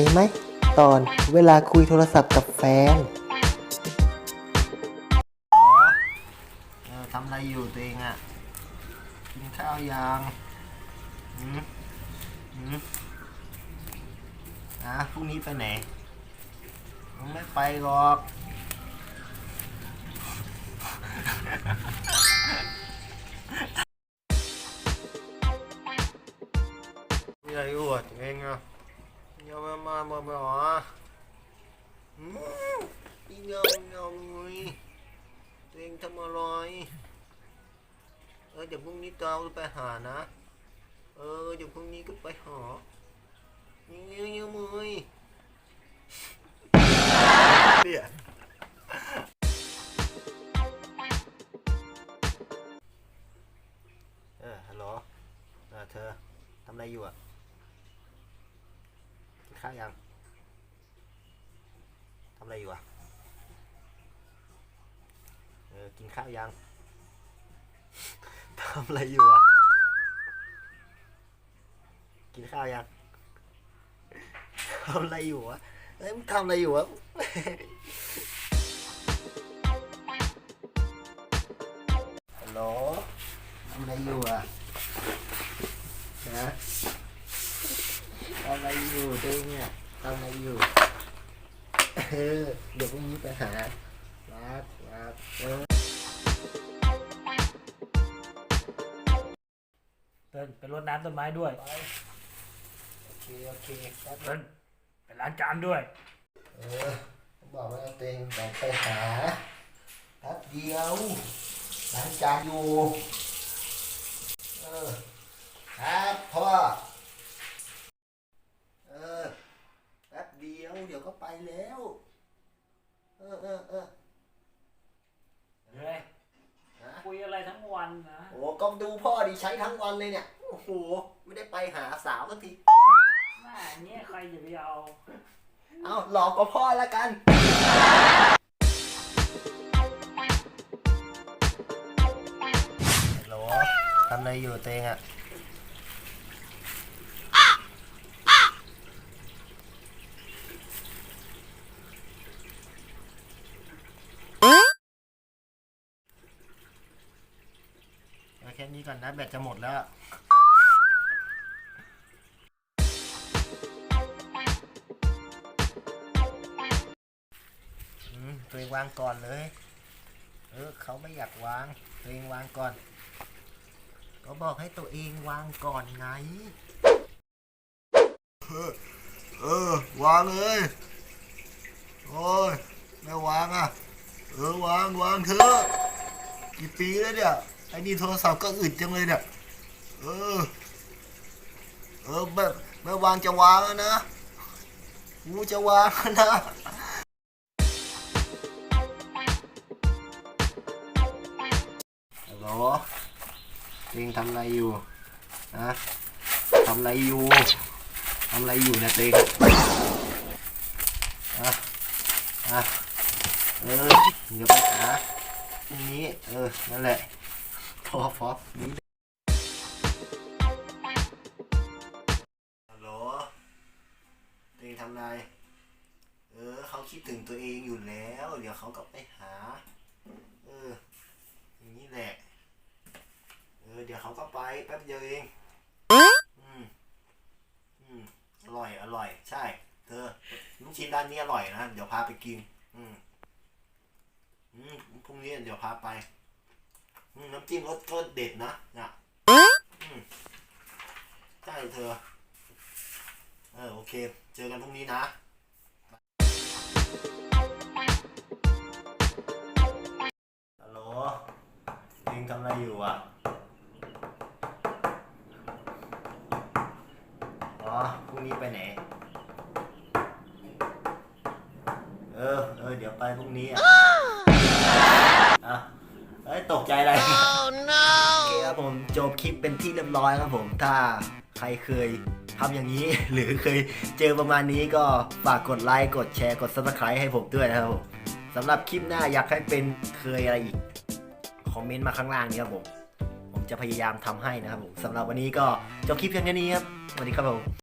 ยไหม ตอนเวลาคุยโทรศัพท์กับแฟนเออทำอะไรอยู่ตัวเองอะกินข้าวยังอืมอืมอะพรุ่งนี้ไปไหนมึงไม่ไปหรอก มีอะไรอวดตัวเองอะ อย่ามามามามาหรออืมอีเงาเงาเลยตัวเองทำอะไรเออเดี๋ยวพรุ่งนี้เราไปหานะ เออเดี๋ยวพรุ่งนี้ก็ไปหาเงี้ยเงี้ยมือยเนี่ยเออฮัลโหลเออเธอทำอะไรอยู่อะ ข้าวยังทำอะไรอยู่อะเออกินข้าวยังทำอะไรอยู่อะ กินข้าวยังทำอะไรอยู่วะเอ้ยมึงทำอะไรอยู่วะฮัลโหลทำอะไรอยู่อะนะทำอะไรอยู่ตัวเองเนี่ยทำอะไรอยู่ เออเดี๋ยวพรุ่งนี้ไปหารักรักเออเติ้ลไปรดน้ำต้นไม้ด้วยโอเคโอเคแป๊บนึเติ้งลไปล้างจานด้วย เออบอกว่าตัวเองแบ่งไปหาแป๊บเดียวล้างจานอยู่เออครับพ่อเออ แป๊บ เดียวเดี๋ยวก็ไปแล้ว เออเออเออเฮ้ยฮะคุยอะไรทั้งวันนะโอ้ก็ดูพ่อดิใช้ทั้งวันเลยเนี่ย โอ้โห ไม่ได้ไปหาสาวสักทีหน้าอย่างเงี้ยใครจะไปเอาเอาหลอกกับพ่อแล้วกัน ฮัลโหลทำอะไรอยู่เตงอะ แค่นี้ก่อนนะแบตจะหมดแล้วอืมตัวเองวางก่อนเลย เออเขาไม่อยากวาง ตัวเองวางก่อน ก็บอกให้ตัวเองวางก่อนไง เออเออ วางเลย โอ้ยไม่วางอะ เออวางวางเถอะ กี่ปีแล้วเนี่ย ไอ้นี่โทรศัพท์ก็อึดจังเลยเนี่ยเออ เออไม่ไม่วางจะวางแล้วนะกูจะวางแล้วนะฮัลโหลเองทำอะไรอยู่นะทำอะไรอยู่ทำอะไรอยู่เนี่ยเต็งอะอะเออเดี๋ยวไปหาตรงนี้ เออ นั่นแหละ พอพอนี้ฮัลโหลตัวเองทำไรเออเขาคิดถึงตัวเองอยู่แล้ว เดี๋ยวเขาก็ไปหา เอออย่างนี้แหละ เออ เดี๋ยวเขาก็ไปแป๊บเดียวเอง อืม อืม อร่อย อร่อย ใช่ เธอ ลูกชิ้นร้านนี้อร่อยนะ เดี๋ยวพาไปกิน อืม อืม พรุ่งนี้เดี๋ยวพาไป น้ำจิ้มรสก็เด็ดนะเนี่ยใช่เธอ เออโอเค เจอกันพรุ่งนี้นะฮัลโหลเองทำอะไรอยู่อะ อ๋อพรุ่งนี้ไปไหน เออ เออ เดี๋ยวไปพรุ่งนี้อะ อะ ตกใจอะไร oh, no โอเคครับผมจบคลิปเป็นที่เรียบร้อยครับผม ถ้าใครเคยทำอย่างนี้ หรือเคยเจอประมาณนี้ก็ฝากกดไลค์กดแชร์กด subscribe ให้ผมด้วยนะครับผมสำหรับคลิปหน้าอยากให้เป็นเคยอะไรอีก คอมเมนต์มาข้างล่างนี้ครับผม ผมจะพยายามทำให้นะครับผมสำหรับวันนี้ก็จบคลิปเพียงแค่นี้ครับสวัสดีครับผม